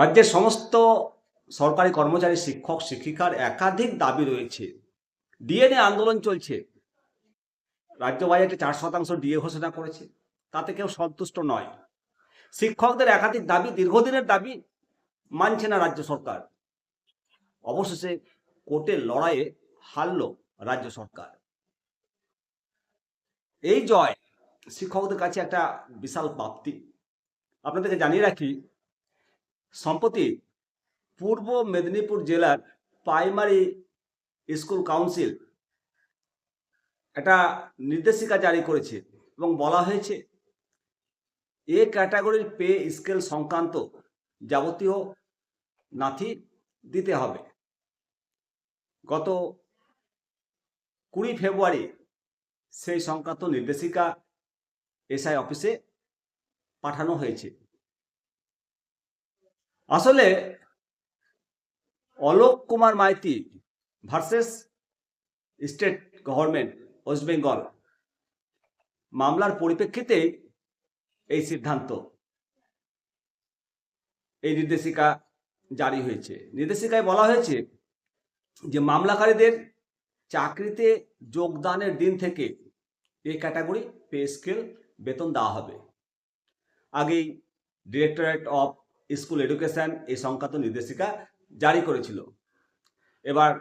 রাজ্যের সমস্ত সরকারি কর্মচারী, শিক্ষক, শিক্ষিকার একাধিক দাবি রয়েছে। ডিএনএ আন্দোলন চলছে। রাজ্য বাজেটে চার শতাংশ ডিএ ঘোষণা করেছে। তাতে কেউ সন্তুষ্ট নয়। শিক্ষকদের একাধিক দাবি, দীর্ঘদিনের দাবি মানছে না রাজ্য সরকার। অবশেষে কোর্টের লড়াইয়ে হারল রাজ্য সরকার। এই জয় শিক্ষকদের কাছে একটা বিশাল প্রাপ্তি। আপনাদেরকে জানিয়ে রাখি সম্প্রতি পূর্ব মেদিনীপুর জেলার প্রাইমারি স্কুল কাউন্সিল একটা নির্দেশিকা জারি করেছে এবং বলা হয়েছে, এ ক্যাটাগরির পে স্কেল সংক্রান্ত যাবতীয় নাথি দিতে হবে। গত কুড়ি ফেব্রুয়ারি সেই সংক্রান্ত নির্দেশিকা এসআই অফিসে পাঠানো হয়েছে। আসলে Alok Kumar Maiti versus state government West Bengal মামলার পরিপ্রেক্ষিতে এই সিদ্ধান্ত, এই নির্দেশিকা জারি হয়েছে। নির্দেশিকায় বলা হয়েছে যে মামলাকারীদের চাকরিতে যোগদানের দিন থেকে এই ক্যাটাগরি পে স্কেল বেতন দেওয়া হবে। আগেই ডিরেক্টরেট অফ স্কুল এডুকেশন এই সংক্রান্ত নির্দেশিকা জারি করেছিল। এবার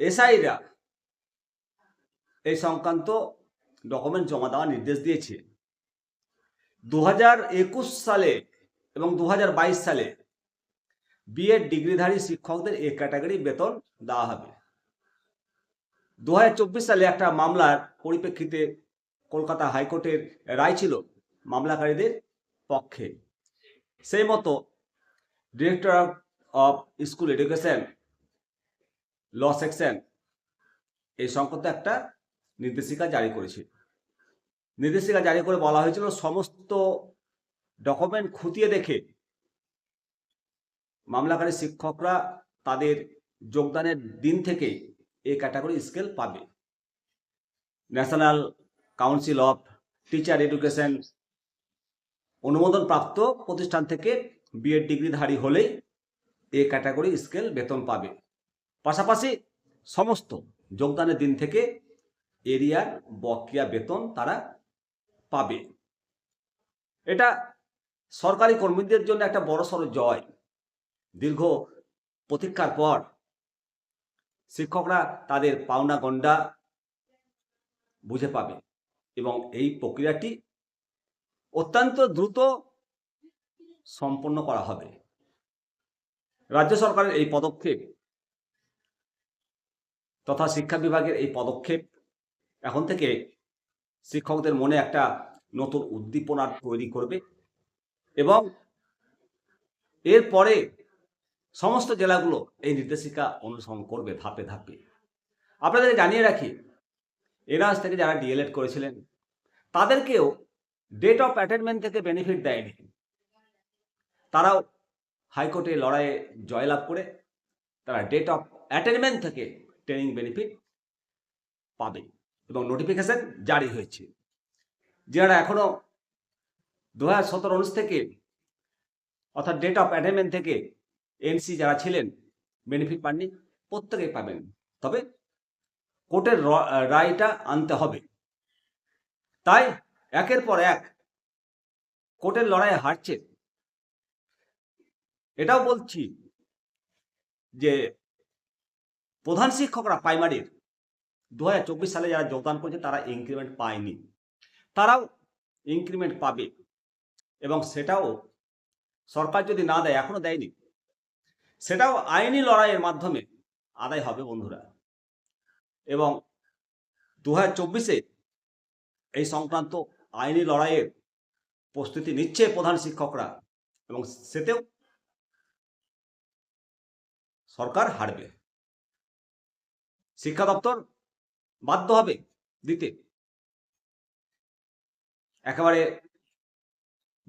এসআইরা এই সংক্রান্ত ডকুমেন্ট জমা দেওয়ার নির্দেশ দিয়েছে। দু সালে এবং দু হাজার বাইশ সালে বিএড ডিগ্রিধারী শিক্ষকদের এই ক্যাটাগরি বেতন দেওয়া হবে। দু হাজার চব্বিশ সালে একটা মামলার পরিপ্রেক্ষিতে কলকাতা হাইকোর্টের রায় ছিল মামলাকারীদের পক্ষে। সেই মতো director of school education law section এই সংক্রান্ত একটা নির্দেশিকা জারি করেছে। নির্দেশিকা জারি করে বলা হয়েছিল, সমস্ত ডকুমেন্ট খুঁটিয়ে দেখে মামলাকারী শিক্ষকরা তাদের যোগদানের দিন থেকে এই ক্যাটাগরি স্কেল পাবে। National council of teacher education অনুমোদন প্রাপ্ত প্রতিষ্ঠান থেকে বিএড ডিগ্রিধারী হলেই এ ক্যাটাগরি স্কেল বেতন পাবে। পাশাপাশি সমস্ত যোগদানের দিন থেকে এরিয়ার বকেয়া বেতন তারা পাবে। এটা সরকারি কর্মীদের জন্য একটা বড়সড় জয়। দীর্ঘ প্রতীক্ষার পর শিক্ষকরা তাদের পাওনা গন্ডা বুঝে পাবে এবং এই প্রক্রিয়াটি অত্যন্ত দ্রুত সম্পন্ন করা হবে। রাজ্য সরকারের এই পদক্ষেপ তথা শিক্ষা বিভাগের এই পদক্ষেপ এখন থেকে শিক্ষকদের মনে একটা নতুন উদ্দীপনা তৈরি করবে এবং এরপরে সমস্ত জেলাগুলো এই নির্দেশিকা অনুসরণ করবে ধাপে ধাপে। আপনাদের জানিয়ে রাখি এনআস থেকে যারা ডিএলএড করেছিলেন, তাদেরকেও ডেট অফ অ্যাটেনমেন্ট থেকে বেনিফিট দেয়নি। তারাও হাইকোর্টে লড়াইয়ে জয়লাভ করে, তারা ডেট অফ অ্যাটেনমেন্ট থেকে ট্রেনিং বেনিফিট পাবে এবং নোটিফিকেশন জারি হয়েছে। যারা এখনও দু হাজার সতেরো উনিশ থেকে অর্থাৎ ডেট অফ অ্যাটেনমেন্ট থেকে এনসি যারা ছিলেন বেনিফিট পাননি, প্রত্যেকেই পাবেন। তবে কোর্টের রায়টা আনতে হবে। তাই একের পর এক কোর্টের লড়াইয়ে হারছে। এটাও বলছি যে প্রধান শিক্ষকরা প্রাইমারির দু হাজার চব্বিশ সালে যারা যোগদান করেছে, তারা ইনক্রিমেন্ট পায়নি। তারাও ইনক্রিমেন্ট পাবে এবং সেটাও সরকার যদি না দেয়, এখনও দেয়নি, সেটাও আইনি লড়াইয়ের মাধ্যমে আদায় হবে বন্ধুরা। এবং দু হাজার এই সংক্রান্ত আইনি লড়াইয়ের প্রস্তুতি নিচ্ছে প্রধান শিক্ষকরা এবং সেতেও সরকার হারবে। শিক্ষা দপ্তর বাধ্য হবে দিতে। একেবারে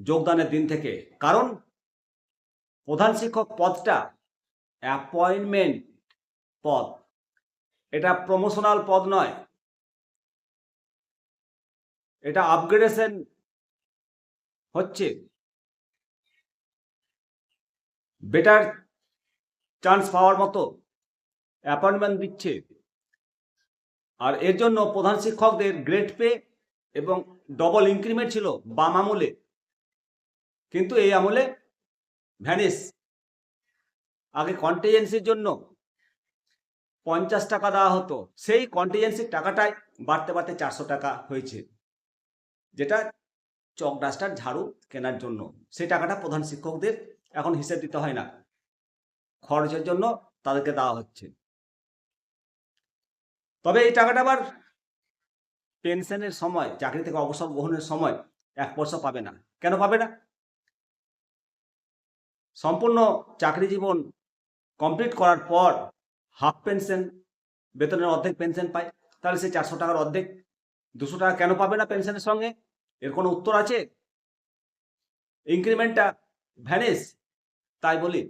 যোগদানের দিন থেকে। কারণ প্রধান শিক্ষক পদটা অ্যাপয়েন্টমেন্ট পদ। এটা প্রমোশনাল পদ নয়। এটা আপগ্রেডেশন হচ্ছে। বেটার চান্স পাওয়ার মতো অ্যাপয়েন্টমেন্ট দিচ্ছে। আর এর জন্য প্রধান শিক্ষকদের গ্রেড পে এবং ডবল ইনক্রিমেন্ট ছিল বাম আমলে। কিন্তু এই আমলে ভ্যানিস আগে কন্টিজেন্সির জন্য পঞ্চাশ টাকা দেওয়া হতো। সেই কন্টিজেন্সির টাকাটাই বাড়তে বাড়তে চারশো টাকা হয়েছে। যেটা চক ডাস্টার ঝাড়ু কেনার জন্য। সেই টাকাটা প্রধান শিক্ষকদের এখন হিসেব দিতে হয় না। খরচের জন্য তাদেরকে দেওয়া হচ্ছে। তবে এই টাকাটা আবার পেনশনের সময়, চাকরি থেকে অবসর গ্রহণের সময় এক পয়সা পাবে না। কেন পাবে না? সম্পূর্ণ চাকরি জীবন কমপ্লিট করার পর হাফ পেনশন, বেতনের অর্ধেক পেনশন পায়। তাহলে সে চারশো টাকার অর্ধেক দুশো টাকা কেন পাবে না পেনশনের সঙ্গে? এর কোনো উত্তর আছে? ইনক্রিমেন্টটা ভ্যানিস তাই বলি।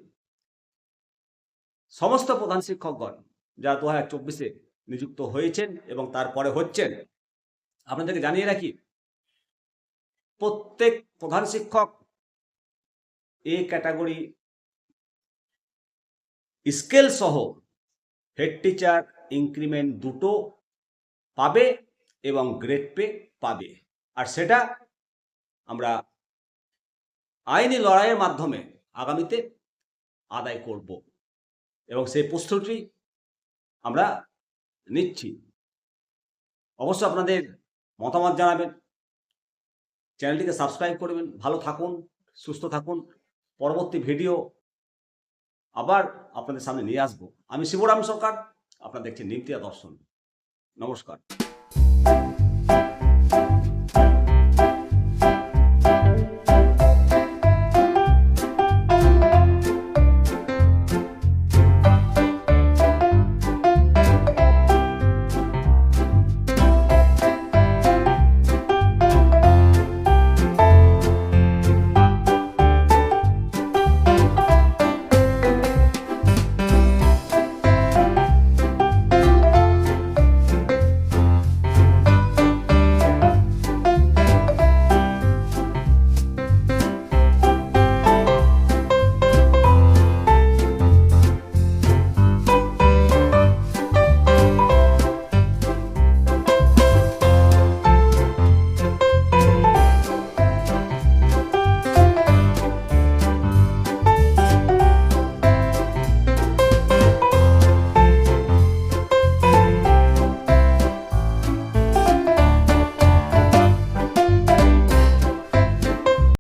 সমস্ত প্রধান শিক্ষকগণ যারা দু হাজার চব্বিশে নিযুক্ত হয়েছেন এবং তারপরে হচ্ছেন, আপনাদেরকে জানিয়ে রাখি, প্রত্যেক প্রধান শিক্ষক এ ক্যাটাগরি স্কেল সহ হেড টিচার ইনক্রিমেন্ট দুটো পাবে। এবং গ্রেড পে পাবে। আর সেটা আমরা আইনি লড়াইয়ের মাধ্যমে আগামীতে আদায় করব। এবং সেই প্রস্তুতি আমরা নিচ্ছি। অবশ্য আপনাদের মতামত জানাবেন। চ্যানেলটিকে সাবস্ক্রাইব করবেন। ভালো থাকুন, সুস্থ থাকুন। পরবর্তী ভিডিও আবার আপনাদের সামনে নিয়ে আসব। আমি শিবরাম সরকার, আপনারা দেখছেন নিমতিয়া দর্শন। নমস্কার। thank you